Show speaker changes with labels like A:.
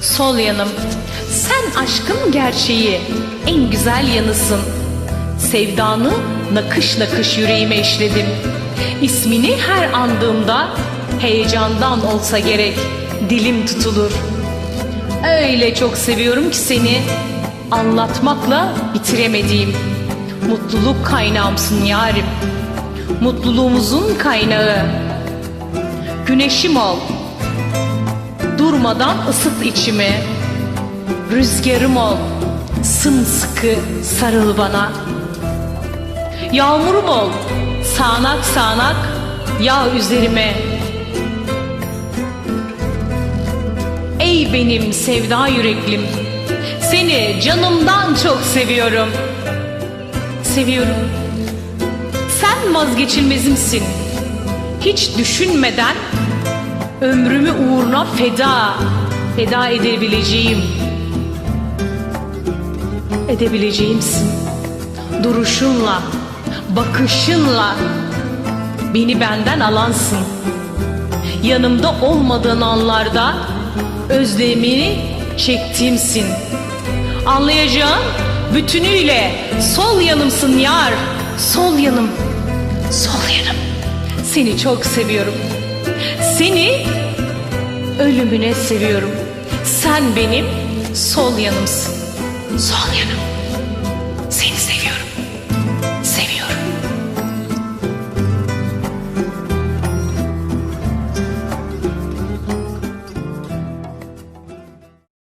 A: sol yanım. Sen aşkın gerçeği, en güzel yanısın. Sevdanı nakış nakış yüreğime işledim. İsmini her andığımda heyecandan olsa gerek dilim tutulur. Öyle çok seviyorum ki seni anlatmakla bitiremediğim mutluluk kaynağımsın yarim. Mutluluğumuzun kaynağı. Güneşim ol. Durmadan ısıt içimi. Rüzgarım ol. Sımsıkı sarıl bana. Yağmurum ol. Sağanak sağanak yağ üzerime. Ey benim sevda yüreklim. Seni canımdan çok seviyorum. Seviyorum. Sen vazgeçilmezimsin. Hiç düşünmeden ömrümü uğruna feda, feda edebileceğim. Edebileceğimsin. Duruşunla, bakışınla beni benden alansın. Yanımda olmadığın anlarda özlemini çektiğimsin. Anlayacağım bütünüyle sol yanımsın yar, sol yanım, sol yanım. Seni çok seviyorum. Seni ölümüne seviyorum. Sen benim sol yanımsın. Sol yanım.